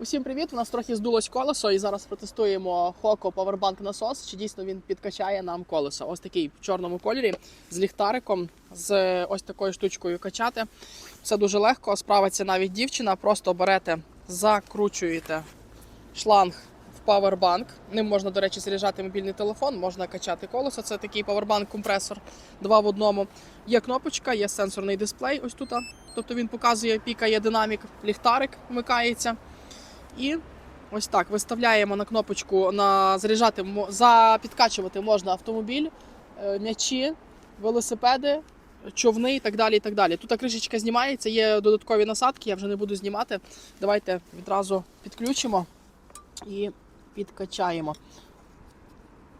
Усім привіт! У нас трохи здулось колесо, і зараз протестуємо Хоко Powerbank насос. Чи дійсно він підкачає нам колесо? Ось такий в чорному кольорі з ліхтариком, з ось такою штучкою качати. Все дуже легко. Справиться навіть дівчина. Просто берете, закручуєте шланг в Powerbank. Ним можна, до речі, заряджати мобільний телефон, можна качати колесо. Це такий Powerbank-компресор два в одному. Є кнопочка, є сенсорний дисплей. Ось тут. Тобто він показує, пікає динамік, ліхтарик вмикається. І ось так виставляємо на кнопочку на заряджати мо- за підкачувати можна автомобіль, е, м'ячі, велосипеди, човни і так далі. І так далі. Тут кришечка знімається, є додаткові насадки, я вже не буду знімати. Давайте відразу підключимо і підкачаємо.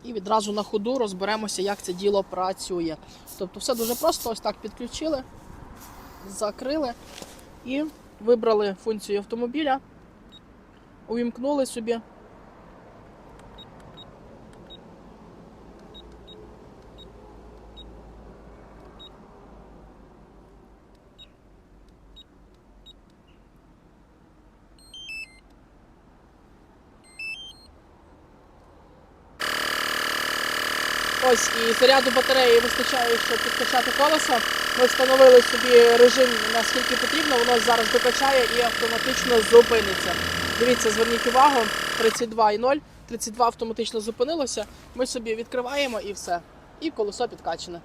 І відразу на ходу розберемося, як це діло працює. Тобто все дуже просто, ось так підключили, закрили і вибрали функцію автомобіля увімкнули собі. Ось і заряду батареї вистачає, щоб підкачати колесо. Ми встановили собі режим наскільки потрібно, воно зараз докачає і автоматично зупиниться. Дивіться, зверніть увагу, 32,0, 32 автоматично зупинилося. Ми собі відкриваємо і все. І колесо підкачане.